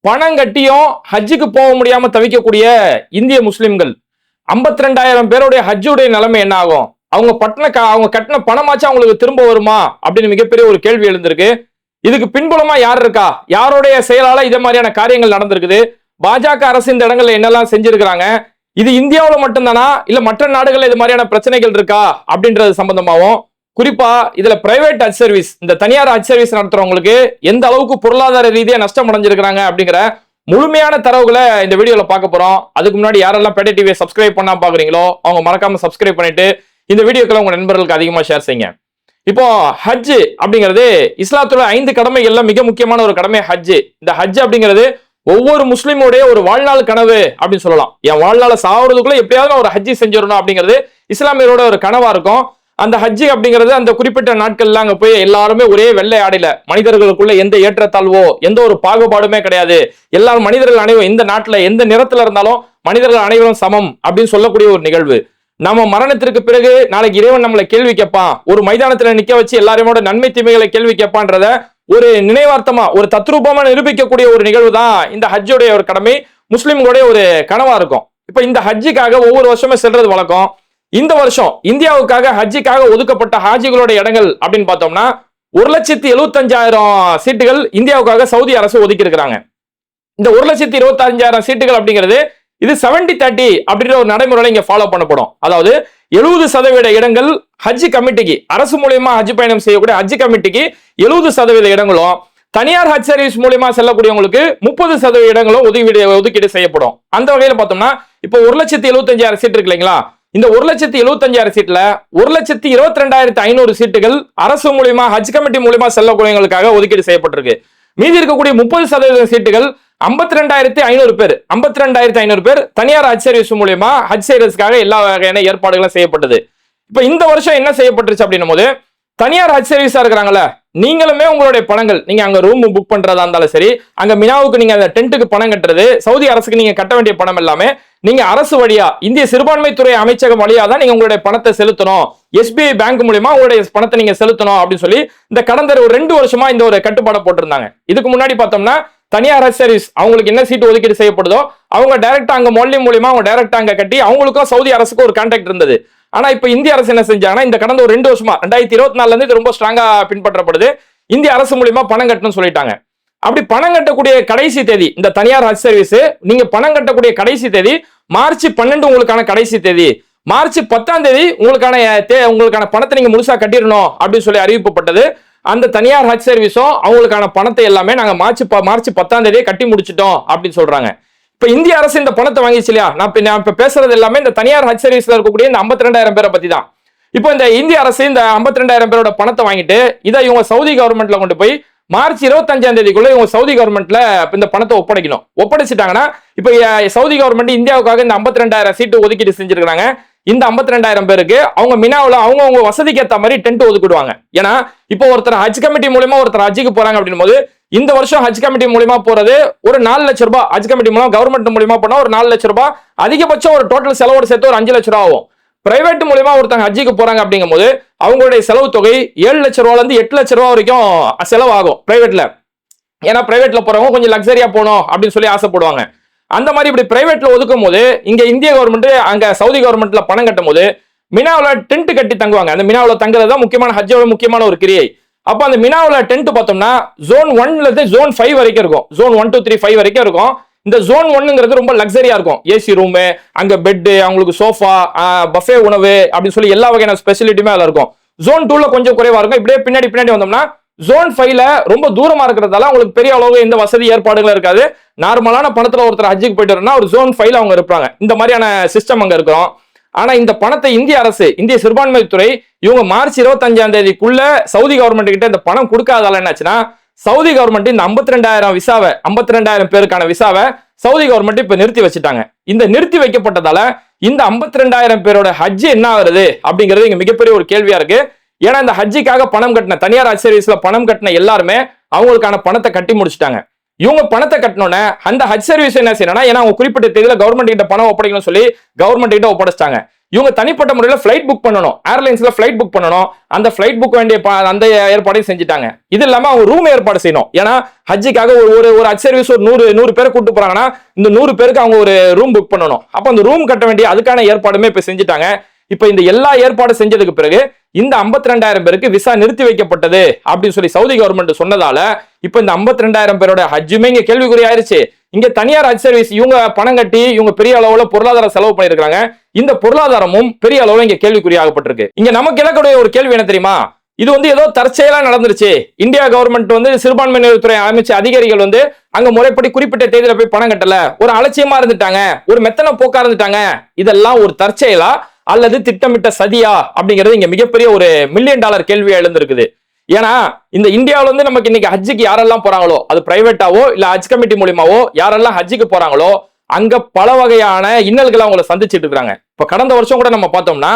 பணம் கட்டியும் ஹஜ்ஜுக்கு போக முடியாம தவிக்கக்கூடிய இந்திய முஸ்லிம்கள் ஐம்பத்தி ரெண்டாயிரம் பேருடைய ஹஜ்ஜுடைய நிலைமை என்ன ஆகும்? அவங்க பட்டின க- அவங்க கட்டின பணமாச்சும் அவங்களுக்கு திரும்ப வருமா? அப்படின்னு மிகப்பெரிய ஒரு கேள்வி எழுந்திருக்கு. இதுக்கு பின்புலமா யார் இருக்கா? யாருடைய செயலால இதே மாதிரியான காரியங்கள் நடந்திருக்குது? பாஜக அரசு இந்த இடங்கள்ல என்னெல்லாம் செஞ்சிருக்கிறாங்க? இது இந்தியாவில் மட்டும்தானா? இல்ல மற்ற நாடுகள்ல இது மாதிரியான பிரச்சனைகள் இருக்கா? அப்படின்றது சம்பந்தமாகவும் குறிப்பா இதுல பிரைவேட் ஹஜ் சர்வீஸ் இந்த தனியார் ஹஜ் சர்வீஸ் நடத்துறவங்களுக்கு எந்த அளவுக்கு பொருளாதார ரீதியா நஷ்டம் அடைஞ்சிருக்கிறாங்க அப்படிங்கிற முழுமையான தரவுகளை இந்த வீடியோல பார்க்க போறோம். அதுக்கு முன்னாடி யாரெல்லாம் பேட்டை டிவியை சப்ஸ்கிரைப் பண்ணா பாக்குறீங்களோ அவங்க மறக்காம சப்ஸ்கிரைப் பண்ணிட்டு இந்த வீடியோக்களை உங்க நண்பர்களுக்கு அதிகமா ஷேர் செய்யுங்க. இப்போ ஹஜ் அப்படிங்கிறது இஸ்லாத்தோட ஐந்து கடமைகள்ல மிக முக்கியமான ஒரு கடமை ஹஜ். இந்த ஹஜ் அப்படிங்கிறது ஒவ்வொரு முஸ்லீமுடைய ஒரு வாழ்நாள் கனவு அப்படின்னு சொல்லலாம். என் வாழ்நாள சாவறதுக்குள்ள எப்படியாவது ஒரு ஹஜ்ஜி செஞ்சிடணும் அப்படிங்கிறது இஸ்லாமியரோட ஒரு கனவா இருக்கும். அந்த ஹஜ்ஜி அப்படிங்கிறது அந்த குறிப்பிட்ட நாட்கள்ல அங்க போய் எல்லாருமே ஒரே வெள்ளை ஆடையில மனிதர்களுக்குள்ள எந்த ஏற்றத்தாழ்வோ எந்த ஒரு பாகுபாடுமே கிடையாது. எல்லாரும் மனிதர்கள் அனைவரும் இந்த நாட்டுல எந்த நிறத்துல இருந்தாலும் மனிதர்கள் அனைவரும் சமம் அப்படின்னு சொல்லக்கூடிய ஒரு நிகழ்வு. நம்ம மரணத்திற்கு பிறகு நாளைக்கு இறைவன் நம்மளை கேள்வி கேட்பான். ஒரு மைதானத்துல நிக்க வச்சு எல்லாரையோட நன்மை தீமைகளை கேள்வி கேட்பான்றத ஒரு நினைவார்த்தமா ஒரு தத்ரூபமா நிரூபிக்கக்கூடிய ஒரு நிகழ்வு தான் இந்த ஹஜ்ஜுடைய ஒரு கடமை. முஸ்லிம்களுடைய ஒரு கனவா இருக்கும். இப்ப இந்த ஹஜ்ஜுக்காக ஒவ்வொரு வருஷமும் செல்றது வழக்கம். இந்த வருஷம் இந்தியாவுக்காக ஹஜ்ஜிக்காக ஒதுக்கப்பட்ட ஹாஜிகளோட இடங்கள் அப்படின்னு பார்த்தோம்னா ஒரு லட்சத்தி எழுபத்தஞ்சாயிரம் சீட்டுகள் இந்தியாவுக்காக சவுதி அரசு ஒதுக்கி இருக்கிறாங்க இந்த ஒரு லட்சத்தி இருபத்தஞ்சாயிரம் சீட்டுகள் அப்படிங்கிறது இது 70 தேர்ட்டி அப்படின்ற ஒரு நடைமுறையில இங்க ஃபாலோ பண்ணப்படும். அதாவது எழுபது சதவீத இடங்கள் ஹஜ் கமிட்டிக்கு அரசு மூலியமா ஹஜ் பயணம் செய்யக்கூடிய ஹஜ் கமிட்டிக்கு எழுபது சதவீத இடங்களும் தனியார் ஹஜ் சர்வீஸ் மூலியமா செல்லக்கூடியவங்களுக்கு முப்பது சதவீத இடங்களும் ஒதுக்கீடு ஒதுக்கீடு செய்யப்படும். அந்த வகையில பார்த்தோம்னா இப்போ ஒரு லட்சத்தி எழுபத்தஞ்சாயிரம் சீட் இருக்கு இல்லைங்களா? இந்த ஒரு லட்சத்தி எழுபத்தஞ்சாயிரம் சீட்ல ஒரு லட்சத்தி இருபத்தி ரெண்டாயிரத்தி ஐநூறு சீட்டுகள் அரசு மூலியமா ஹஜ் கமிட்டி மூலியமா செல்லக்கூடியவங்களுக்காக ஒதுக்கீடு செய்யப்பட்டிருக்கு. மீதி இருக்கக்கூடிய முப்பது சதவீத சீட்டுகள் ஐம்பத்தி ரெண்டாயிரத்தி ஐநூறு பேர் ஐம்பத்தி ரெண்டாயிரத்தி ஐநூறு பேர் தனியார் ஹஜ் சர்வீஸ் மூலியமா ஹஜ் சர்வீஸ்க்காக எல்லா வகையான ஏற்பாடுகளும் செய்யப்பட்டது. இப்ப இந்த வருஷம் என்ன செய்யப்பட்டுருச்சு அப்படின்னும் போது தனியார் ஹஜ் சர்வீஸா இருக்கிறாங்கல்ல நீங்களுமே உங்களுடைய பணங்கள் நீங்க அங்க ரூம் புக் பண்றதா இருந்தாலும் சரி அங்க மினாவுக்கு நீங்க அந்த டென்ட்டுக்கு பணம் கட்டுறது சவுதி அரசுக்கு நீங்க கட்ட வேண்டிய பணம் எல்லாமே நீங்க அரசு வழியா இந்திய சிறுபான்மைத்துறை அமைச்சகம் வழியா தான் நீங்க உங்களுடைய பணத்தை செலுத்தணும். எஸ்பிஐ பேங்க் மூலியமா உங்களுடைய பணத்தை நீங்க செலுத்தணும் அப்படின்னு சொல்லி இந்த கடந்த ஒரு ரெண்டு வருஷமா இந்த ஒரு கட்டுப்பாடை போட்டிருந்தாங்க. இதுக்கு முன்னாடி பார்த்தோம்னா தனியார் சர்வீஸ் அவங்களுக்கு என்ன சீட்டு ஒதுக்கீடு செய்யப்படுதோ அவங்க டைரக்டா அங்க மொழி மூலியமா அவங்க டைரக்டா அங்க கட்டி அவங்களுக்கும் சவுதி அரசுக்கும் ஒரு கான்டாக்ட் இருந்தது. ஆனா இப்ப இந்திய அரசு என்ன செஞ்சாங்கன்னா இந்த கடந்த ஒரு ரெண்டு வருஷமா ரெண்டாயிரத்தி இருபத்தி நாலுல இருந்து இது ரொம்ப ஸ்ட்ராங்கா பின்பற்றப்படுது. இந்திய அரசு மூலியமா பணம் கட்டணும்னு சொல்லிட்டாங்க. அப்படி பணம் கட்டக்கூடிய கடைசி தேதி இந்த தனியார் ஹஜ் சர்வீஸ் நீங்க பணம் கட்டக்கூடிய கடைசி தேதி மார்ச் பன்னெண்டு உங்களுக்கான கடைசி தேதி. மார்ச் பத்தாம் தேதி உங்களுக்கான தே- உங்களுக்கான பணத்தை நீங்க முழுசா கட்டிடணும் அப்படின்னு சொல்லி அறிவிக்கப்பட்டது. அந்த தனியார் ஹஜ் சர்வீஸும் அவங்களுக்கான பணத்தை எல்லாமே நாங்க மார்ச் ப- மார்ச் பத்தாம் தேதியே கட்டி முடிச்சிட்டோம் அப்படின்னு சொல்றாங்க. இப்ப இந்திய அரசு இந்த பணத்தை வாங்கிச்சு இல்லையா? நான் நான் இப்ப பேசுறது எல்லாமே இந்த தனியார் ஹஜ் சர்வீஸ்ல இருக்கக்கூடிய இந்த 52000 பேரை பத்தி தான் இப்போ இந்த இந்திய அரசு இந்த 52000 பேரோட பணத்தை வாங்கிட்டு இதை இவங்க சவுதி கவர்மெண்ட்ல கொண்டு போய் மார்ச் இருபத்தஞ்சாம் தேதிக்குள்ள இவங்க சவுதி கவர்மெண்ட்ல இந்த பணத்தை ஒப்படைக்கணும். ஒப்படைச்சிட்டாங்கன்னா இப்போ சவுதி கவர்மெண்ட் இந்தியாவுக்காக இந்த 52000 சீட்டு ஒதுக்கீடு செஞ்சிருக்காங்க இந்த 52000 பேருக்கு அவங்க மினாவில் அவங்க அவங்க வசதிக்கு ஏற்ற மாதிரி டென்ட் ஒதுக்கிடுவாங்க. ஏன்னா இப்போ ஒருத்தர் ஹஜ் கமிட்டி மூலியமா ஒருத்தர் ஹஜ்ஜுக்கு போறாங்க அப்படின்னும் போது இந்த வருஷம் ஹஜ் கமிட்டி மூலியமா போறது ஒரு நாலு லட்ச ரூபாய். ஹஜ் கமிட்டி மூலம் கவர்மெண்ட் மூலியமா போனா ஒரு நாலு லட்ச ரூபாய். அதிகபட்சம் ஒரு டோட்டல் செலவோடு சேர்த்து ஒரு அஞ்சு லட்ச ரூபா ஆகும். பிரைவேட் மூலியமா ஒருத்தங்க ஹஜ்ஜுக்கு போறாங்க அப்படிங்கும்போது அவங்களுடைய செலவு தொகை ஏழு லட்ச ரூபாலேருந்து எட்டு லட்ச ரூபா வரைக்கும் செலவாகும் பிரைவேட்டில் ஏன்னா பிரைவேட்டில் போகிறவங்க கொஞ்சம் லக்ஸரியாக போகணும் அப்படின்னு சொல்லி ஆசைப்படுவாங்க. அந்த மாதிரி இப்படி பிரைவேட்டில் ஒதுக்கும் போது இங்கே இந்திய கவர்மெண்ட் அங்கே சவுதி கவர்மெண்ட்டில் பணம் கட்டும் போது மினாவில் டென்ட் கட்டி தங்குவாங்க. அந்த மினாவில் தங்குறது தான் முக்கியமான ஹஜ்ஜோட முக்கியமான ஒரு கிரியை. அப்போ அந்த மினாவில் டென்ட் பார்த்தோம்னா ஜோன் ஒன்லேருந்து ஜோன் ஃபைவ் வரைக்கும் இருக்கும். Zone one two three five வரைக்கும் இருக்கும். இந்த ஜோன் ஒன்னுங்கிறது ரொம்ப லக்ஸரியா இருக்கும். ஏசி ரூமு அங்க பெட்டு அவங்களுக்கு சோஃபா பஃபே உணவு அப்படின்னு சொல்லி எல்லா வகையான ஸ்பெசிலிட்டியுமே அதில் இருக்கும். ஜோன் டூல கொஞ்சம் குறைவா இருக்கும். இப்படியே பின்னாடி பின்னாடி வந்தோம்னா ஜோன் ஃபைவ்ல ரொம்ப தூரமா இருக்கிறதால அவங்களுக்கு பெரிய அளவு எந்த வசதி ஏற்பாடுகளும் இருக்காது. நார்மலான பணத்துல ஒருத்தர் ஹஜ்ஜுக்கு போயிட்டு ஒரு ஜோன் ஃபைவ்ல அவங்க இருப்பாங்க. இந்த மாதிரியான சிஸ்டம் அங்க இருக்கிறோம். ஆனா இந்த பணத்தை இந்திய அரசு இந்திய சிறுபான்மைத்துறை இவங்க மார்ச் இருபத்தஞ்சாம் தேதிக்குள்ள சவுதி கவர்மெண்ட் கிட்ட இந்த பணம் கொடுக்காதால என்னாச்சுன்னா சவுதி கவர்மெண்ட் இந்த 52000 விசாவை 52000 பேருக்கான விசாவை சவுதி கவர்மெண்ட் இப்ப நிறுத்தி வச்சுட்டாங்க. இந்த நிறுத்தி வைக்கப்பட்டதால இந்த ஐம்பத்தி ரெண்டாயிரம் பேரோட ஹஜ் என்ன ஆகுறது அப்படிங்கிறது இங்க மிகப்பெரிய ஒரு கேள்வியா இருக்கு. ஏன்னா இந்த ஹஜ்ஜிக்காக பணம் கட்டின தனியார் ஹஜ் சர்வீஸ்ல பணம் கட்டின எல்லாருமே அவங்களுக்கான பணத்தை கட்டி முடிச்சுட்டாங்க. இவங்க பணத்தை கட்டினோன்னே அந்த ஹஜ் சர்வீஸ் என்ன செய்யணும்னா ஏன்னா அவங்க குறிப்பிட்ட தேதியில கவர்மெண்ட் கிட்ட பணம் ஒப்படைக்கணும்னு சொல்லி கவர்மெண்ட் கிட்ட ஒப்படைச்சிட்டாங்க. இவங்க தனிப்பட்ட முறையில் ஃப்ளைட் புக் பண்ணணும். ஏர்லைன்ஸ்ல ஃப்ளைட் புக் பண்ணணும். அந்த ஃப்ளைட் புக் வேண்டிய அந்த ஏற்பாடையும் செஞ்சுட்டாங்க. இது இல்லாம அவங்க ரூம் ஏற்பாடு செய்யணும். ஏன்னா ஹஜ்ஜிக்காக ஒரு ஒரு ஒரு ஹஜ் சர்வீஸ் ஒரு நூறு நூறு பேரை கூட்டு போறாங்கன்னா இந்த நூறு பேருக்கு அவங்க ஒரு ரூம் புக் பண்ணணும். அப்போ அந்த ரூம் கட்ட வேண்டிய அதுக்கான ஏற்பாடுமே இப்போ செஞ்சுட்டாங்க. இப்போ இந்த எல்லா ஏற்பாடு செஞ்சதுக்கு பிறகு இந்த ஐம்பத்தி ரெண்டாயிரம் பேருக்கு விசா நிறுத்தி வைக்கப்பட்டது அப்படின்னு சொல்லி சவுதி கவர்மெண்ட் சொன்னதால இப்போ இந்த ஐம்பத்தி ரெண்டாயிரம் பேரோட ஹஜ்ஜுமே இங்க கேள்விக்குறி ஆயிருச்சு. இங்க தனியார் ஹஜ் சர்வீஸ் இவங்க பணம் கட்டி இவங்க பெரிய அளவுல பொருளாதார செலவு பண்ணிருக்காங்க இந்த பொருளாதாரமும் பெரிய அளவுல இங்க கேள்விக்குறியாகப்பட்டிருக்கு. இங்கே இங்க நமக்கு இலக்கூடிய ஒரு கேள்வி என்ன தெரியுமா? இது வந்து ஏதோ தற்செயலா நடந்துருச்சு. இந்தியா கவர்மெண்ட் வந்து சிறுபான்மையினர்துறை அமைச்ச அதிகாரிகள் வந்து அங்க முறைப்படி குறிப்பிட்ட தேதியில போய் பணம் கட்டல. ஒரு அலட்சியமா இருந்துட்டாங்க. ஒரு மெத்தன போக்கா இருந்துட்டாங்க. இதெல்லாம் ஒரு தற்செயலா அல்லது திட்டமிட்ட சதியா அப்படிங்கிறது இங்க மிகப்பெரிய ஒரு மில்லியன் டாலர் கேள்வியா எழுந்திருக்குது. ஏன்னா இந்த இந்தியாவில வந்து நமக்கு இன்னைக்கு ஹஜ்ஜுக்கு யாரெல்லாம் போறாங்களோ அது பிரைவேட்டாவோ இல்ல ஹஜ் கமிட்டி மூலியமாவோ யாரெல்லாம் ஹஜ்ஜுக்கு போறாங்களோ அங்க பல வகையான இன்னல்களை அவங்கள சந்திச்சுட்டு இருக்காங்க இப்ப கடந்த வருஷம் கூட நம்ம பார்த்தோம்னா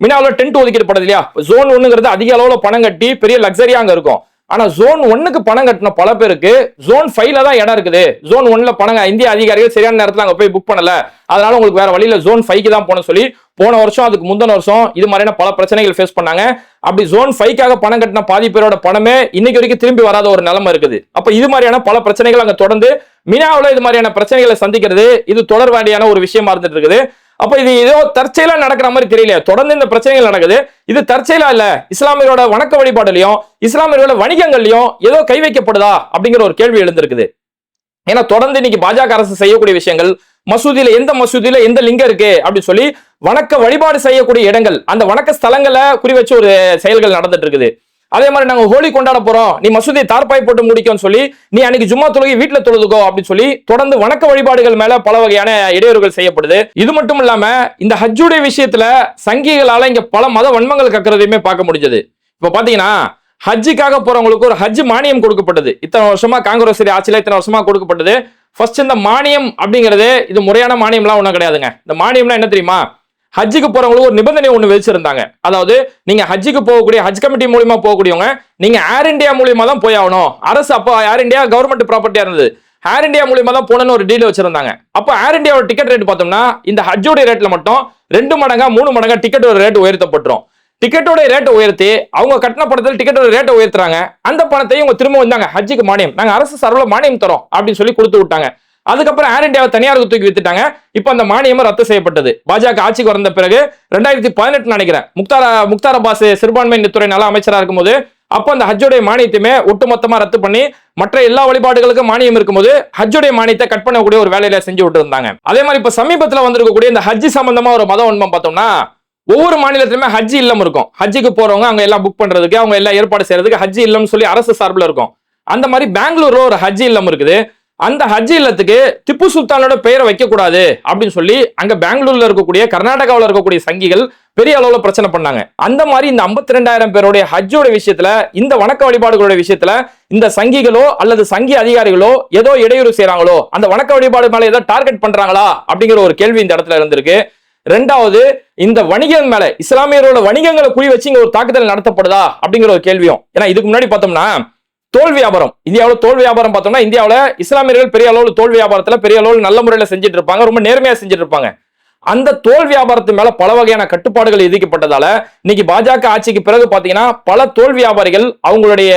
மினாவில் டென்ட் ஒதுக்கிட்டு படுது இல்லையா? ஜோன் ஒண்ணுங்கிறது அதிக அளவுல பணம் கட்டி பெரிய லக்ஸரியா அங்க இருக்கும். ஆனா ஜோன் ஒன்னுக்கு பணம் கட்டின பல பேருக்கு ஜோன் ஃபைவ்ல தான் இடம் இருக்குது. ஜோன் ஒன்ல பணம் இந்திய அதிகாரிகள் சரியான நேரத்தில் அங்க போய் புக் பண்ணல. அதனால உங்களுக்கு வேற வழியில ஜோன் ஃபைவ்க்கு தான் போன சொல்லி போன வருஷம் அதுக்கு முந்தின வருஷம் இது மாதிரியான பல பிரச்சனைகள் ஃபேஸ் பண்ணாங்க. அப்படி ஜோன் ஃபைவ்க்காக பணம் கட்டின பாதி பேரோட பணமே இன்னைக்கு வரைக்கும் திரும்பி வராத ஒரு நிலைமை இருக்குது. அப்ப இது மாதிரியான பல பிரச்சனைகள் அங்க தொடர்ந்து மினாவில் இது மாதிரியான பிரச்சனைகளை சந்திக்கிறது இது தொடர் வேண்டியான ஒரு விஷயமா இருந்துட்டு இருக்குது. அப்ப இது ஏதோ தற்செயலா நடக்கிற மாதிரி தெரியல தொடர்ந்து இந்த பிரச்சனைகள் நடக்குது. இது தற்செயலா இல்ல. இஸ்லாமியரோட வணக்க வழிபாடுலயும் இஸ்லாமியரோட வணிகங்கள்லயும் ஏதோ கை வைக்கப்படுதா அப்படிங்கிற ஒரு கேள்வி எழுந்திருக்குது. ஏன்னா தொடர்ந்து இன்னைக்கு பாஜக அரசு செய்யக்கூடிய விஷயங்கள் மசூதியில எந்த மசூதியில எந்த லிங்கம் இருக்கு அப்படின்னு சொல்லி வணக்க வழிபாடு செய்யக்கூடிய இடங்கள் அந்த வணக்க ஸ்தலங்களை குறி வச்சு ஒரு செயல்கள் நடந்துட்டு இருக்குது. அதே மாதிரி நாங்க ஹோலி கொண்டாட போறோம். நீ மசூதியை தார்பாய் போட்டு முடிக்கும்னு சொல்லி நீ அன்னைக்கு ஜும்மா தொழுகை வீட்டுல தொழுதுக்கோ அப்படின்னு சொல்லி தொடர்ந்து வணக்க வழிபாடுகள் மேல பல வகையான இடையூறுகள் செய்யப்படுது. இது மட்டும் இல்லாம இந்த ஹஜ்ஜுடைய விஷயத்துல சங்கிகளால இங்க பல மத வன்மங்கள் கக்கிறதையுமே பார்க்க முடிஞ்சது. இப்ப பாத்தீங்கன்னா ஹஜ்ஜுக்காக போறவங்களுக்கு ஒரு ஹஜ் மானியம் கொடுக்கப்பட்டது. இத்தனை வருஷமா காங்கிரஸ் ஆட்சியில இத்தனை வருஷமா கொடுக்கப்பட்டது. ஃபர்ஸ்ட் இந்த மானியம் அப்படிங்கிறது இது முறையான மானியம்லாம் ஒன்றும் கிடையாதுங்க. இந்த மானியம்னா என்ன தெரியுமா? ஹஜ்ஜுக்கு போறவங்களுக்கு ஒரு நிபந்தனை ஒன்று வச்சிருந்தாங்க அதாவது நீங்க ஹஜ்ஜுக்கு போகக்கூடிய ஹஜ் கமிட்டி மூலியமா போகக்கூடியவங்க நீங்க ஏர் இந்தியா மூலியமா தான் போய் ஆகணும். அரசு அப்போ ஏர் இந்தியா கவர்மெண்ட் ப்ராப்பர்ட்டியா இருந்தது. ஏர் இந்தியா மூலியமா தான் போனோம்னு ஒரு டீல் வச்சிருந்தாங்க. அப்போ ஏர் இந்தியாவோட டிக்கெட் ரேட் பார்த்தோம்னா இந்த ஹஜ்ஜோட ரேட்ல மட்டும் ரெண்டு மடங்கா மூணு மடங்கா டிக்கெட்டோட ரேட் உயர்த்தப்பட்டுரும். டிக்கெட்டோட ரேட்டை உயர்த்தி அவங்க கட்டின பணத்தில் டிக்கெட்டோட ரேட்டை உயர்த்துறாங்க. அந்த பணத்தையும் இவங்க திரும்ப வந்தாங்க. ஹஜ்ஜுக்கு மானியம். நாங்கள் அரசு சார்பில் மானியம் தரோம் அப்படின்னு சொல்லி கொடுத்து விட்டாங்க. அதுக்கப்புறம் ஏர் இந்தியாவை தனியாருக்கு தூக்கி வித்துட்டாங்க. இப்போ அந்த மானியமும் ரத்து செய்யப்பட்டது. பாஜக ஆட்சிக்கு வந்த பிறகு ரெண்டாயிரத்தி பதினெட்டு நினைக்கிறேன். முக்தார் முக்தார் அப்பாஸ் சிறுபான்மை துறை நல அமைச்சராக இருக்கும்போது அப்போ அந்த ஹஜ்ஜுடைய மானியத்தையுமே ஒட்டுமொத்தமா ரத்து பண்ணி மற்ற எல்லா வழிபாடுகளுக்கும் மானியம் இருக்கும்போது ஹஜ்ஜுடைய மானியத்தை கட் பண்ணக்கூடிய ஒரு வேலையில செஞ்சு விட்டு இருந்தாங்க அதே மாதிரி இப்ப சமீபத்துல வந்திருக்கக்கூடிய இந்த ஹஜ் சம்பந்தமா ஒரு மத உண்மை பார்த்தோம்னா ஒவ்வொரு மாநிலத்திலுமே ஹஜ் இல்லம் இருக்கும். ஹஜ்ஜுக்கு போறவங்க அவங்க எல்லாம் புக் பண்றதுக்கு அவங்க எல்லாம் ஏற்பாடு செய்யறதுக்கு ஹஜ் இல்லம்னு சொல்லி அரசு சார்பில் இருக்கும். அந்த மாதிரி பெங்களூர்ல ஒரு ஹஜ் இல்லம் இருக்குது. அந்த ஹஜ் இல்லத்துக்கு திப்பு சுல்தானோட பெயரை வைக்கக்கூடாது அப்படின்னு சொல்லி அங்க பெங்களூர்ல இருக்கக்கூடிய கர்நாடகாவில் இருக்கக்கூடிய சங்கிகள் பெரிய அளவில் பிரச்சனை பண்ணாங்க. அந்த மாதிரி இந்த ஐம்பத்தி ரெண்டாயிரம் பேருடைய ஹஜ்ஜோட விஷயத்துல இந்த வணக்க வழிபாடுகளோட விஷயத்துல இந்த சங்கிகளோ அல்லது சங்கி அதிகாரிகளோ ஏதோ இடையூறு செய்கிறாங்களோ அந்த வணக்க வழிபாடு மேல ஏதோ டார்கெட் பண்றாங்களா அப்படிங்கிற ஒரு கேள்வி இந்த இடத்துல இருந்திருக்கு. ரெண்டாவது இந்த வணிகம் மேல இஸ்லாமியரோட வணிகங்களை குறி வச்சு இங்க ஒரு தாக்குதல் நடத்தப்படுதா அப்படிங்கிற ஒரு கேள்வியும். ஏன்னா இதுக்கு முன்னாடி பார்த்தோம்னா தோல் வியாபாரம். இந்தியாவில் தோல் வியாபாரம் பார்த்தோம்னா இந்தியாவில் இஸ்லாமியர்கள் பெரிய அளவில் தோல் வியாபாரத்தில் பெரிய அளவில் நல்ல முறையில் செஞ்சுட்டு இருப்பாங்க ரொம்ப நேர்மையாக செஞ்சுட்டு இருப்பாங்க அந்த தோல் வியாபாரத்து மேல பல வகையான கட்டுப்பாடுகள் விதிக்கப்பட்டதால இன்னைக்கு பாஜக ஆட்சிக்கு பிறகு பாத்தீங்கன்னா பல தோல் வியாபாரிகள் அவங்களுடைய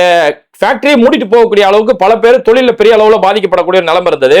ஃபேக்டரியை மூடிட்டு போகக்கூடிய அளவுக்கு பல பேர் தொழில பெரிய அளவுல பாதிக்கப்படக்கூடிய நிலம நிலைமை இருந்தது.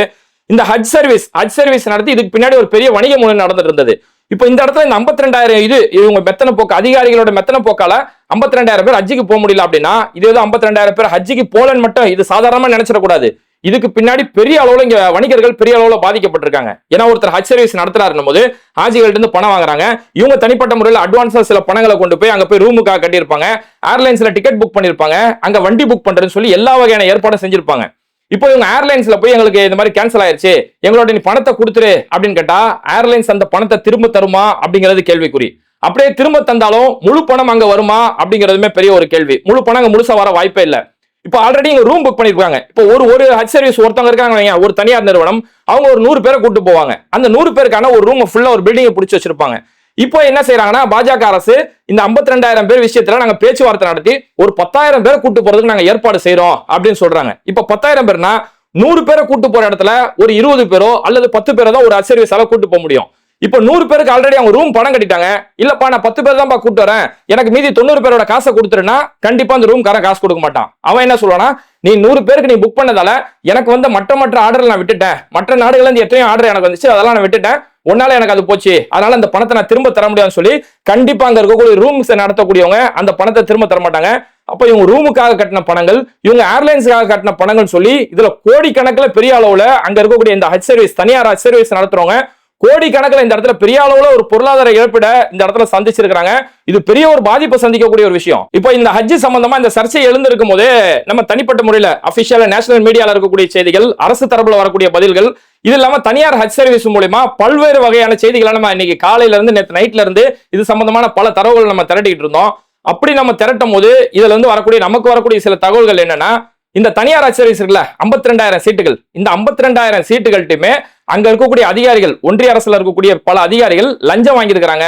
இந்த ஹஜ் சர்வீஸ் ஹஜ் சர்வீஸ் நடத்தி இதுக்கு பின்னாடி ஒரு பெரிய வணிக முறை நடந்துட்டு இருந்தது. இப்போ இந்த இடத்துல இந்த ஐம்பத்தி ரெண்டாயிரம் இது இவங்க மெத்தன போக்கு அதிகாரிகளோட மெத்தன போக்கால ஐம்பத்தி ரெண்டாயிரம் பேர் ஹஜ்ஜுக்கு போக முடியல அப்படின்னா இது ஏதோ ஐம்பத்தி ரெண்டாயிரம் பேர் ஹஜ்ஜிக்கு போலன்னு மட்டும் இது சாதாரணமா நினைச்சிடக்கூடாது. இதுக்கு பின்னாடி பெரிய அளவுல இங்க வணிகர்கள் பெரிய அளவுல பாதிக்கப்பட்டிருக்காங்க. ஏன்னா ஒருத்தர் ஹஜ் சர்வீஸ் நடத்துறாருன்னும் போது ஹாஜிகள்ட்ட இருந்து பணம் வாங்குறாங்க. இவங்க தனிப்பட்ட முறையில் அட்வான்ஸா சில பணங்களை கொண்டு போய் அங்க போய் ரூமுக்காக கட்டியிருப்பாங்க. ஏர்லைன்ஸ்ல டிக்கெட் புக் பண்ணிருப்பாங்க அங்க வண்டி புக் பண்றதுன்னு சொல்லி எல்லா வகையான ஏற்பாடும் செஞ்சிருப்பாங்க. இப்போ இவங்க ஏர்லைன்ஸ்ல போய் எங்களுக்கு இந்த மாதிரி கேன்சல் ஆயிருச்சு. எங்களோட நீ பணத்தை கொடுத்துரு அப்படின்னு கேட்டா ஏர்லைன்ஸ் அந்த பணத்தை திரும்ப தருமா அப்படிங்கிறது கேள்விக்குறி. அப்படியே திரும்ப தந்தாலும் முழு பணம் அங்க வருமா அப்படிங்கிறதுமே பெரிய ஒரு கேள்வி. முழு பணம் அங்க முழுசா வர வாய்ப்பே இல்லை. இப்போ ஆல்ரெடி இங்க ரூம் புக் பண்ணிருக்காங்க. இப்போ ஒரு ஒரு ஹஜ் சர்வீஸ் ஒருத்தவங்க இருக்காங்க ஒரு தனியார் நிறுவனம் அவங்க ஒரு நூறு பேரை கூட்டு போவாங்க. அந்த நூறு பேருக்கான ஒரு ரூம் ஃபுல்லா ஒரு பில்டிங்கை பிடிச்சி வச்சிருப்பாங்க. இப்போ என்ன செய்யறாங்கன்னா பாஜக அரசு இந்த 52000 பேர் விஷயத்துல நாங்க பேச்சுவார்த்தை நடத்தி ஒரு பத்தாயிரம் பேரை கூட்டு போறதுக்கு நாங்க ஏற்பாடு செய்யறோம் அப்படின்னு சொல்றாங்க. இப்போ பத்தாயிரம் பேர்னா நூறு பேரை கூட்டு போற இடத்துல ஒரு இருபது பேரோ அல்லது பத்து பேரோ தான் ஒரு அசர்வீஸால கூட்டு போக முடியும். இப்போ நூறு பேருக்கு ஆல்ரெடி அவங்க ரூம் பணம் கட்டிட்டாங்க. இல்லப்பா நான் பத்து பேர் தான்ப்பா கூட்டு வரேன். எனக்கு மீதி தொண்ணூறு பேரோட காசை கொடுத்துருன்னா கண்டிப்பா அந்த ரூம்காரன் காசு கொடுக்க மாட்டான். அவன் என்ன சொல்லுவானா நீ நூறு பேருக்கு நீ புக் பண்ணதால எனக்கு வந்து மற்ற மற்ற ஆர்டர் நான் விட்டுட்டேன். மற்ற நாடுகள்ல இருந்து எத்தனையோ ஆர்டர் எனக்கு வந்துச்சு. அதெல்லாம் நான் விட்டுட்டேன். உன்னால எனக்கு அது போச்சு. அதனால அந்த பணத்தை நான் திரும்ப தர முடியாதுன்னு சொல்லி கண்டிப்பா அங்க இருக்கக்கூடிய ரூம்ஸ் நடத்தக்கூடியவங்க அந்த பணத்தை திரும்ப தர மாட்டாங்க. அப்ப இவங்க ரூமுக்காக கட்டின பணங்கள் இவங்க ஏர்லைன்ஸுக்காக கட்டின பணங்கள் சொல்லி இதுல கோடிக்கணக்கில் பெரிய அளவுல அங்க இருக்கக்கூடிய இந்த ஹச் சர்வீஸ் தனியார் ஹச் சர்வீஸ் நடத்துறவங்க கோடிக்கணக்கில் இந்த இடத்துல பெரிய அளவுல ஒரு பொருளாதார இழப்பீட இந்த இடத்துல சந்திச்சிருக்கிறாங்க. இது பெரிய ஒரு பாதிப்பை சந்திக்கக்கூடிய ஒரு விஷயம். இப்போ இந்த ஹஜ் சம்பந்தமா இந்த சர்ச்சை எழுந்திருக்கும் போது நம்ம தனிப்பட்ட முறையில அபிஷியல நேஷனல் மீடியால இருக்கக்கூடிய செய்திகள் அரசு தரப்புல வரக்கூடிய பதில்கள் இது இல்லாம தனியார் ஹஜ் சர்வீஸ் மூலியமா பல்வேறு வகையான செய்திகளை நம்ம இன்னைக்கு காலையில இருந்து நேற்று நைட்ல இருந்து இது சம்பந்தமான பல தரவுகள் நம்ம திரட்டிட்டு இருந்தோம். அப்படி நம்ம திரட்டும் போது இதுல இருந்து வரக்கூடிய நமக்கு வரக்கூடிய சில தகவல்கள் என்னன்னா இந்த தனியார் ஹஜ் சர்வீஸ் இருக்குல்ல 52000 சீட்டுகள். இந்த 52000 சீட்டுகள்ட்டுமே அங்க இருக்கக்கூடிய அதிகாரிகள் ஒன்றிய அரசுல இருக்கக்கூடிய பல அதிகாரிகள் லஞ்சம் வாங்கியிருக்கிறாங்க.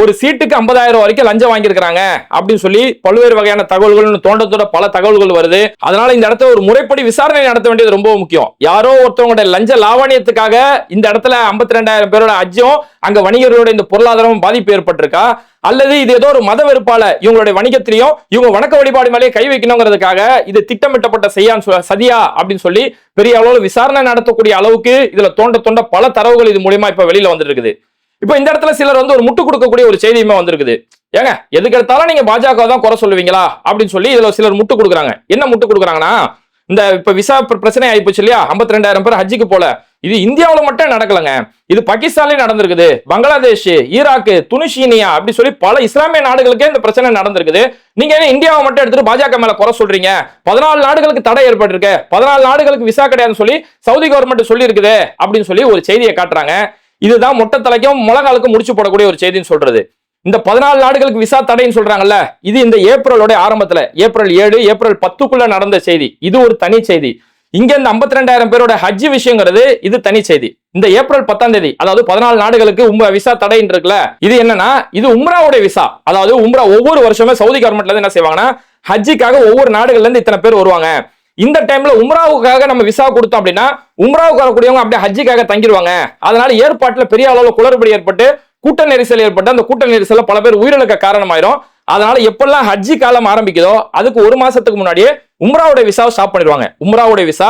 ஒரு சீட்டுக்கு 50000 ரூபாய் வரைக்கும் லஞ்சம் வாங்கியிருக்கிறாங்க அப்படின்னு சொல்லி பல்வேறு வகையான தகவல்கள் தோண்டத்தோட பல தகவல்கள் வருது. அதனால இந்த இடத்துல ஒரு முறைப்படி விசாரணை நடத்த வேண்டியது ரொம்ப முக்கியம். யாரோ ஒருத்தவங்களோட லஞ்ச லாவணியத்துக்காக இந்த இடத்துல 52000 பேரோட அஜ்ஜம் அங்க வணிகர்களோட இந்த பொருளாதாரம் பாதிப்பு ஏற்பட்டிருக்கா? அல்லது இது ஏதோ ஒரு மத வெறுப்பால இவங்களுடைய வணிகத்திலையும் இவங்க வணக்க வழிபாடு மேலேயே கை வைக்கணுங்கிறதுக்காக இது திட்டமிட்டப்பட்ட செய்யான் சதியா அப்படின்னு சொல்லி பெரிய அளவில் விசாரணை நடத்தக்கூடிய அளவுக்கு இதுல தோண்ட தோண்ட பல தரவுகள் இது மூலியமா இப்ப வெளியில வந்துட்டு இருக்குது. இப்போ இந்த இடத்துல சிலர் வந்து ஒரு முட்டு கொடுக்கக்கூடிய ஒரு செய்தியுமே வந்திருக்குது. ஏங்க எதுக்கு எடுத்தாலும் நீங்க பாஜக தான் குறை சொல்லுவீங்களா? அப்படின்னு சொல்லி இதுல சிலர் முட்டு கொடுக்குறாங்க. என்ன முட்டு கொடுக்குறாங்கன்னா இந்த இப்ப விசா பிரச்சனை ஆயிப்போச்சு இல்லையா? 52000 பேர் ஹஜ்ஜுக்கு போல. இது இந்தியாவில் மட்டும் நடக்கலங்க. இது பாகிஸ்தான்லயும் நடந்திருக்குது. பங்களாதேஷ் ஈராக்கு துனிஷீனியா அப்படி சொல்லி பல இஸ்லாமிய நாடுகளுக்கே இந்த பிரச்சனை நடந்திருக்குது. நீங்க ஏன் இந்தியாவை மட்டும் எடுத்துட்டு பாஜக மேல குறை சொல்றீங்க? பதினாலு நாடுகளுக்கு தடை ஏற்பட்டிருக்கு. பதினாலு நாடுகளுக்கு விசா கிடையாதுன்னு சொல்லி சவுதி கவர்மெண்ட் சொல்லி இருக்குது அப்படின்னு சொல்லி ஒரு செய்தியை காட்டுறாங்க. இதுதான் மொட்டை தலைக்கும் முழங்காலுக்கும் முடிச்சு போடக்கூடிய ஒரு செய்தின்னு சொல்றது. இந்த பதினாலு நாடுகளுக்கு விசா தடைன்னு சொல்றாங்கல்ல இது இந்த ஏப்ரலோட ஆரம்பத்துல ஏப்ரல் ஏழு ஏப்ரல் பத்துக்குள்ள நடந்த செய்தி. இது ஒரு தனி செய்தி. இங்க இந்த 52000 பேரோட ஹஜ் விஷயங்கிறது இது தனி செய்தி. இந்த ஏப்ரல் பத்தாம் தேதி அதாவது பதினாலு நாடுகளுக்கு உங்க விசா தடைன்னு இருக்குல்ல இது என்னன்னா இது உம்ராவோட விசா. அதாவது உம்ரா ஒவ்வொரு வருஷமே சவுதி கவர்மெண்ட்ல இருந்து என்ன செய்வாங்கன்னா ஹஜ்ஜிக்காக ஒவ்வொரு நாடுகள்ல இருந்து இத்தனை பேர் வருவாங்க. இந்த டைம்ல உம்ராவுக்காக நம்ம விசா கொடுத்தோம் அப்படின்னா உம்ராவுக்கு வரக்கூடியவங்க அப்படியே ஹஜ்ஜிக்காக தங்கிடுவாங்க. அதனால ஏற்பாட்டுல பெரிய அளவுல குளறுபடி ஏற்பட்டு கூட்ட நெரிசல் ஏற்பட்டு அந்த கூட்ட நெரிசல்ல பல பேர் உயிரிழக்க காரணமாயிரும். அதனால எப்பெல்லாம் ஹஜ்ஜி காலம் ஆரம்பிக்குதோ அதுக்கு ஒரு மாசத்துக்கு முன்னாடியே உம்ராவுடைய விசாவை ஸ்டாப் பண்ணிடுவாங்க. உம்ராவுடைய விசா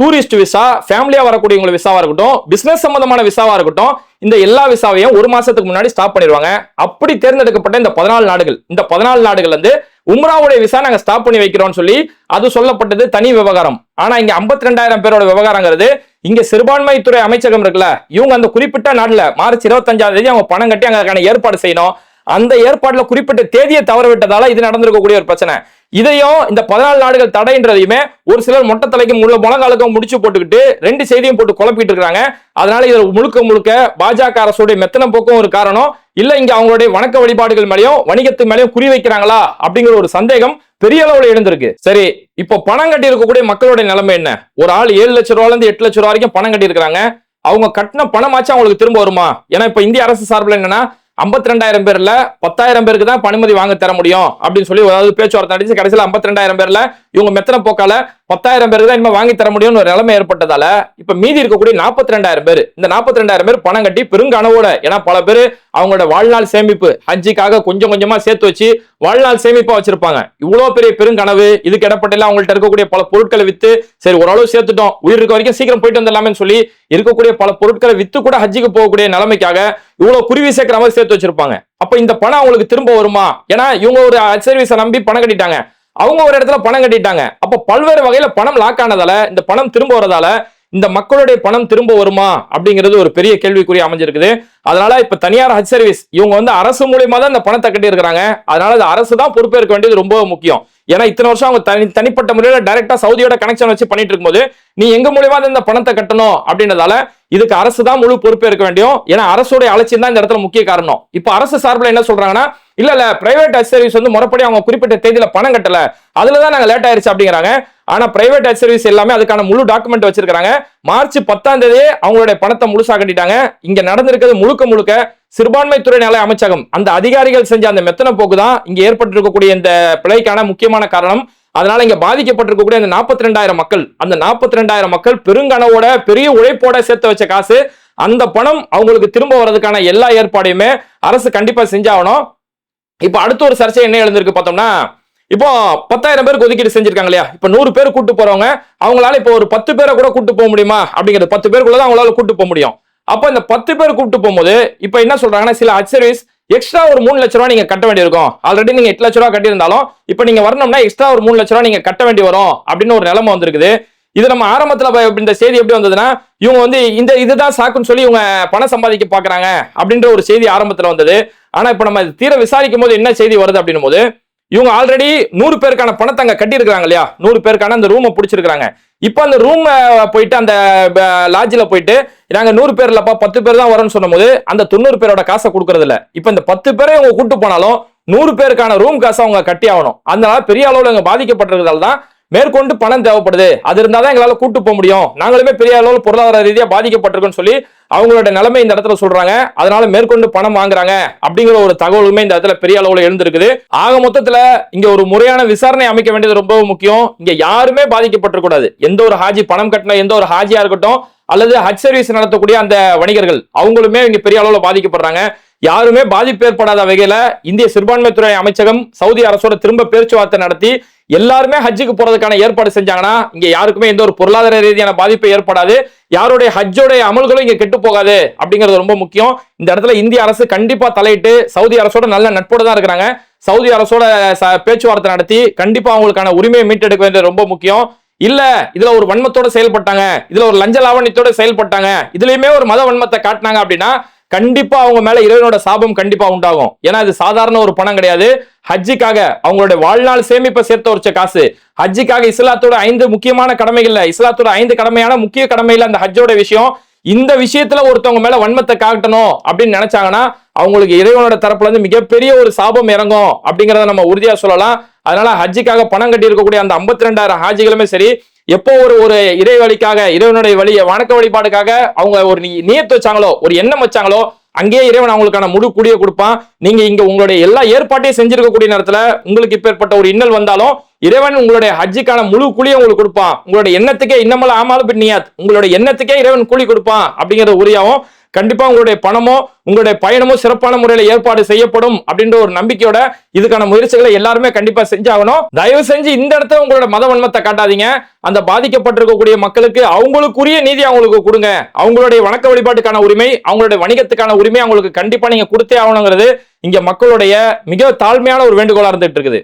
டூரிஸ்ட் விசா ஃபேமிலியா வரக்கூடியவங்க விசாவா இருக்கட்டும் பிசினஸ் சம்பந்தமான விசாவா இருக்கட்டும் இந்த எல்லா விசாவையும் ஒரு மாசத்துக்கு முன்னாடி ஸ்டாப் பண்ணிடுவாங்க. அப்படி தேர்ந்தெடுக்கப்பட்ட இந்த பதினாலு நாடுகள் இந்த பதினாலு நாடுகள் வந்து உம்ராவுடைய விசா நாங்க ஸ்டாப் பண்ணி வைக்கிறோம்னு சொல்லி அது சொல்லப்பட்டது தனி விவகாரம். ஆனா இங்க 52000 பேரோட விவகாரங்கிறது இங்க சிறுபான்மைத்துறை அமைச்சகம் இருக்குல்ல இவங்க அந்த குறிப்பிட்ட நாட்டுல மார்ச் இருபத்தஞ்சாம் தேதி அவங்க பணம் கட்டி அங்கக்கான ஏற்பாடு செய்யணும். அந்த ஏற்பாடுல குறிப்பிட்ட தேதியை தவற விட்டதால இது நடந்திருக்கக்கூடிய ஒரு பிரச்சனை. இதையும் இந்த பதினாலு நாடுகள் தடைன்றதையுமே ஒரு சிலர் மொட்டை தலைக்கு முழு முழங்காலுக்கும் முடிச்சு போட்டுக்கிட்டு ரெண்டு செய்தியும் போட்டு குழப்பிட்டு இருக்காங்க அதனால இதுல முழுக்க முழுக்க பாஜக அரசுடைய மெத்தன போக்கும் ஒரு காரணம். இல்ல இங்க அவங்களுடைய வணக்க வழிபாடுகள் மேலயும் வணிகத்து மேலயும் குறி வைக்கிறாங்களா? அப்படிங்கிற ஒரு சந்தேகம் பெரிய அளவுல எழுந்திருக்கு. சரி இப்போ பணம் கட்டி இருக்கக்கூடிய மக்களுடைய நிலைமை என்ன? ஒரு ஆள் ஏழு லட்சம் ரூபாய்ல இருந்து எட்டு லட்சம் ரூபா வரைக்கும் பணம் கட்டி இருக்கிறாங்க அவங்க கட்டின பணமாச்சும் அவங்களுக்கு திரும்ப வருமா? ஏன்னா இப்ப இந்திய அரசு சார்பில் என்னன்னா 52000 பேர்ல பத்தாயிரம் பேருக்கு தான் பணிமதி வாங்க தர முடியும் அப்படின்னு சொல்லி அதாவது பேச்சுவார்த்தை நடிச்சு கடைசியில் 52000 பேர்ல இவங்க மெத்தனை போக்கால பத்தாயிரம் பேருக்கு தான் இனிமே வாங்கி தர முடியும்னு ஒரு நிலைமை ஏற்பட்டதால இப்ப மீதி இருக்கக்கூடிய 42000 பேர் இந்த 42000 பேர் பணம் கட்டி பெருங்கனவோட ஏன்னா பல பேர் அவங்களோட வாழ்நாள் சேமிப்பு ஹஜ்ஜிக்காக கொஞ்சம் கொஞ்சமா சேர்த்து வச்சு வாழ்நாள் சேமிப்பா வச்சிருப்பாங்க. இவ்வளவு பெரிய பெருங்கனவு இதுக்கு இடப்பட்ட அவங்கள்ட்ட இருக்கக்கூடிய பல பொருட்களை வித்து சரி ஓரளவு சேர்த்துட்டோம். உயிர் இருக்க வரைக்கும் சீக்கிரம் போயிட்டு வந்துடலாமே சொல்லி இருக்கக்கூடிய பல பொருட்களை வித்து கூட ஹஜ்ஜிக்கு போகக்கூடிய நிலைமைக்காக இவ்வளவு குருவி சேர்க்கிற மாதிரி சேர்த்து வச்சிருப்பாங்க. அப்ப இந்த பணம் அவங்களுக்கு திரும்ப வருமா? ஏன்னா இவங்க ஒரு சர்வீஸை நம்பி பணம் கட்டிட்டாங்க. அவங்க ஒரு இடத்துல பணம் கட்டிட்டாங்க. அப்ப பல்வேறு வகையில பணம் லாக் ஆனதால இந்த பணம் திரும்ப வரதால இந்த மக்களுடைய பணம் திரும்ப வருமா அப்படிங்கிறது ஒரு பெரிய கேள்விக்குறி அமைஞ்சிருக்குது. அதனால இப்ப தனியார் ஹஜ் சர்வீஸ் இவங்க வந்து அரசு மூலியமா தான் இந்த பணத்தை கட்டி இருக்கிறாங்க அதனால இந்த அரசு தான் பொறுப்பேற்க வேண்டியது ரொம்ப முக்கியம். ஏன்னா இத்தனை வருஷம் அவங்க தனி தனிப்பட்ட முறையில டைரக்டா சவுதியோட கனெக்ஷன் வச்சு பண்ணிட்டு இருக்கும்போது நீ எங்க மூலியமா இந்த பணத்தை கட்டணும் அப்படின்றதால இதுக்கு அரசு தான் முழு பொறுப்பேற்க வேண்டியும். ஏன்னா அரசுடைய அலட்சியம் தான் இந்த இடத்துல முக்கிய காரணம். இப்ப அரசு சார்பில் என்ன சொல்றாங்கன்னா இல்ல இல்ல பிரைவேட் ஹஜ் சர்வீஸ் வந்து முறைப்படி அவங்க குறிப்பிட்ட தேதியில பணம் கட்டல. அதுலதான் நாங்க லேட் ஆயிருச்சு அப்படிங்கிறாங்க. ஆனா பிரைவேட் ஹஜ் சர்வீஸ் எல்லாமே அதுக்கான முழு டாக்குமெண்ட் வச்சிருக்காங்க மார்ச் பத்தாம் தேதியே அவங்களுடைய பணத்தை முழுசா கட்டிட்டாங்க. இங்க நடந்திருக்கிறது முழுக்க முழுக்க சிறுபான்மைத்துறை நல அமைச்சகம். அந்த அதிகாரிகள் செஞ்ச அந்த மெத்தன போக்கு தான் இங்க ஏற்பட்டிருக்கக்கூடிய இந்த பிழைக்கான முக்கியமான காரணம். அதனால இங்க பாதிக்கப்பட்டிருக்கக்கூடிய அந்த நாற்பத்தி ரெண்டாயிரம் மக்கள் அந்த நாற்பத்தி ரெண்டாயிரம் மக்கள் பெருங்கனவோட பெரிய உழைப்போட சேர்த்து வச்ச காசு. அந்த பணம் அவங்களுக்கு திரும்ப வர்றதுக்கான எல்லா ஏற்பாடையுமே அரசு கண்டிப்பா செஞ்சாகணும். இப்போ அடுத்த ஒரு சர்ச்சை என்ன எழுந்திருக்கு பார்த்தோம்னா இப்போ பத்தாயிரம் பேருக்கு ஒதுக்கீடு செஞ்சிருக்காங்க இல்லையா? இப்போ நூறு பேர் கூட்டு போறவங்க அவங்களால இப்போ ஒரு பத்து பேரை கூட கூட்டு போக முடியுமா? அப்படிங்கிறது பத்து பேருக்குள்ளதான் அவங்களால கூட்டு போக முடியும். அப்போ இந்த பத்து பேர் கூப்பிட்டு போகும்போது இப்போ என்ன சொல்றாங்கன்னா சில ஹஜ் சர்வீஸ் எக்ஸ்ட்ரா ஒரு மூணு லட்ச ரூபா நீங்க கட்ட வேண்டியிருக்கும். ஆல்ரெடி நீங்க எட்டு லட்ச ரூபா கட்டியிருந்தாலும் இப்போ நீங்க வரணும்னா எக்ஸ்ட்ரா ஒரு மூணு லட்ச ரூபா நீங்க கட்ட வேண்டி வரும் அப்படின்னு ஒரு நிலைமை வந்திருக்குது. இது நம்ம ஆரம்பத்துல இந்த செய்தி எப்படி வந்ததுன்னா இவங்க வந்து இந்த இதுதான் சாக்குன்னு சொல்லி இவங்க பணம் சம்பாதிக்க பாக்குறாங்க அப்படின்ற ஒரு செய்தி ஆரம்பத்துல வந்தது. ஆனா இப்ப நம்ம தீர விசாரிக்கும் போது என்ன செய்தி வருது அப்படின்னும் போது இவங்க ஆல்ரெடி நூறு பேருக்கான பணத்தை அங்க கட்டியிருக்காங்க இல்லையா? நூறு பேருக்கான அந்த ரூமை பிடிச்சிருக்காங்க இப்போ அந்த ரூம் போயிட்டு அந்த லாட்ஜில் போயிட்டு நாங்க நூறு பேர் இல்லப்பா பத்து பேர் தான் வரோம்னு சொன்னபோது அந்த தொண்ணூறு பேரோட காசை கொடுக்கறது இல்ல. இப்போ இந்த பத்து பேரை இவங்க கூட்டு போனாலும் நூறு பேருக்கான ரூம் காசை அவங்க கட்டி ஆகணும் அதனால பெரிய அளவில் இங்க பாதிக்கப்பட்டிருக்கிறதால தான் மேற்கொண்டு பணம் தேவைப்படுது. அது இருந்தால் தான் எங்களால் கூட்டு போக முடியும். நாங்களுமே பெரிய அளவில் பொருளாதார ரீதியாக பாதிக்கப்பட்டிருக்கோம்னு சொல்லி அவங்களோட நிலைமை இந்த இடத்துல சொல்றாங்க. அதனால மேற்கொண்டு பணம் வாங்குறாங்க அப்படிங்கிற ஒரு தகவலுமே இந்த இடத்துல பெரிய அளவில் எழுந்திருக்குது. ஆக மொத்தத்துல இங்க ஒரு முறையான விசாரணை அமைக்க வேண்டியது ரொம்ப முக்கியம். இங்க யாருமே பாதிக்கப்பட்டிருக்கூடாது எந்த ஒரு ஹாஜி பணம் கட்டின எந்த ஒரு ஹாஜியா இருக்கட்டும் அல்லது ஹஜ் சர்வீஸ் நடத்தக்கூடிய அந்த வணிகர்கள் அவங்களுமே இங்க பெரிய அளவில் பாதிக்கப்படுறாங்க. யாருமே பாதிப்பு ஏற்படாத வகையில இந்திய சிறுபான்மைத்துறை அமைச்சகம் சவுதி அரசோட திரும்ப பேச்சுவார்த்தை நடத்தி எல்லாருமே ஹஜ்ஜுக்கு போறதுக்கான ஏற்பாடு செஞ்சாங்கன்னா இங்க யாருக்குமே எந்த ஒரு பொருளாதார ரீதியான பாதிப்பு ஏற்படாது. யாருடைய ஹஜ்ஜோடைய அமல்களும் இங்க கெட்டு போகாது அப்படிங்கிறது ரொம்ப முக்கியம். இந்த இடத்துல இந்திய அரசு கண்டிப்பா தலையிட்டு சவுதி அரசோட நல்ல நட்போடு தான் இருக்கிறாங்க. சவுதி அரசோட ச- பேச்சுவார்த்தை நடத்தி கண்டிப்பா அவங்களுக்கான உரிமையை மீட்டெடுக்க வேண்டியது ரொம்ப முக்கியம். இல்ல இதுல ஒரு வன்மத்தோட செயல்பட்டாங்க. இதுல ஒரு லஞ்ச லாவண்யத்தோட செயல்பட்டாங்க. இதுலயுமே ஒரு மத வன்மத்தை காட்டினாங்க அப்படின்னா கண்டிப்பா அவங்க மேல இறைவனோட சாபம் கண்டிப்பா உண்டாகும். ஏன்னா இது சாதாரண ஒரு பணம் கிடையாது. ஹஜ்ஜிக்காக அவங்களுடைய வாழ்நாள் சேமிப்பை சேர்த்து வச்ச காசு. ஹஜ்ஜிக்காக இஸ்லாத்தோட ஐந்து முக்கியமான கடமைகள்ல இஸ்லாத்தோட ஐந்து கடமையான முக்கிய கடமையில அந்த ஹஜ்ஜோட விஷயம் இந்த விஷயத்துல ஒருத்தவங்க மேல வன்மத்தை காட்டணும் அப்படின்னு நினைச்சாங்கன்னா அவங்களுக்கு இறைவனோட தரப்புல இருந்து மிகப்பெரிய ஒரு சாபம் இறங்கும் அப்படிங்கறத நம்ம உறுதியா சொல்லலாம். அதனால ஹஜ்ஜிக்காக பணம் கட்டி இருக்கக்கூடிய அந்த ஐம்பத்தி ரெண்டாயிரம் ஹாஜிகளுமே சரி எப்போ ஒரு ஒரு இறை வழிக்காக இறைவனுடைய வழியை வணக்க வழிபாடுக்காக அவங்க ஒரு நியத்து வச்சாங்களோ ஒரு எண்ணம் வச்சாங்களோ அங்கேயே இறைவன் அவங்களுக்கான முழு கூடிய கொடுப்பான். நீங்க இங்க உங்களுடைய எல்லா ஏற்பாட்டையும் செஞ்சிருக்கக்கூடிய நேரத்துல உங்களுக்கு இப்பேற்பட்ட ஒரு இன்னல் வந்தாலும் இறைவன் உங்களுடைய ஹஜ்ஜுக்கான முழு கூலியை உங்களுக்கு கொடுப்பான். உங்களுடைய எண்ணத்துக்கே இன்னமெல்லாம் ஆமாலும் பின்னியாத் உங்களுடைய எண்ணத்துக்கே இறைவன் கூலி கொடுப்பான் அப்படிங்கிற உரியாவும் கண்டிப்பா உங்களுடைய பணமோ உங்களுடைய பயணமோ சிறப்பான முறையில ஏற்பாடு செய்யப்படும் அப்படின்ற ஒரு நம்பிக்கையோட இதுக்கான முயற்சிகளை எல்லாருமே கண்டிப்பா செஞ்சாகணும். தயவு செஞ்சு இந்த இடத்துல உங்களோட மத வன்மத்தை காட்டாதீங்க. அந்த பாதிக்கப்பட்டிருக்கக்கூடிய மக்களுக்கு அவங்களுக்குரிய நீதி அவங்களுக்கு கொடுங்க. அவங்களுடைய வணக்க வழிபாட்டுக்கான உரிமை அவங்களுடைய வணிகத்துக்கான உரிமை அவங்களுக்கு கண்டிப்பா நீங்க கொடுத்தே ஆகணுங்கிறது இங்க மக்களுடைய மிக தாழ்மையான ஒரு வேண்டுகோளா இருந்துட்டு இருக்குது.